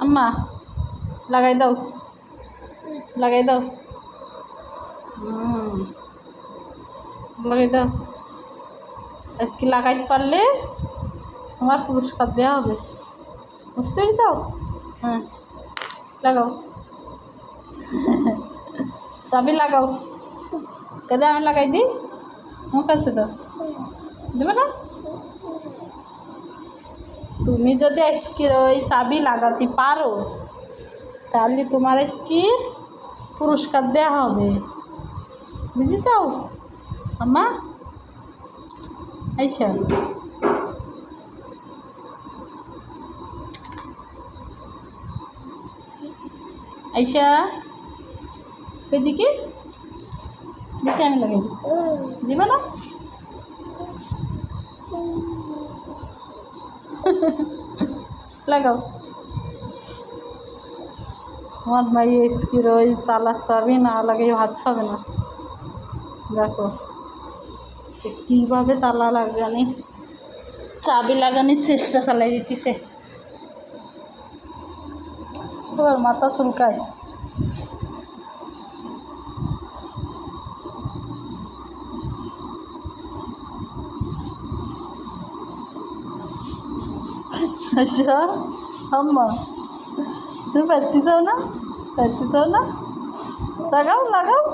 আম্মা লাগাই দাও লাগাই দাও হুম লাগাই দাও আজকে লাগাইতে পারলে তোমার পুরস্কার দেওয়া হবে বুঝতে পেরেছ হ্যাঁ লাগাও চাবি লাগাও কেদে আমি লাগাই দিই আমার কাছে তো দেবে না তুমি যদি আজকে ওই চাবি লাগাতে পারো তাহলে তোমার আজকে পুরস্কার দেওয়া হবে। বুঝেছ আম্মা? আইসা। আইসা। ওইদিকে? দিকে আমি দিই। দিবা না? লাগাও। আমার মাই স্কির ওই তালা চাবি না লাগিয়ে ভাত খাবে না। দেখো, সে কীভাবে তালা লাগানি চাবি লাগানোর চেষ্টা চালাই দিতেছে। এবার মাথা চুলকায়। అషా అమ్మ నువ్వు పత్తిసావునా పత్తిసావునా లగావు లగావు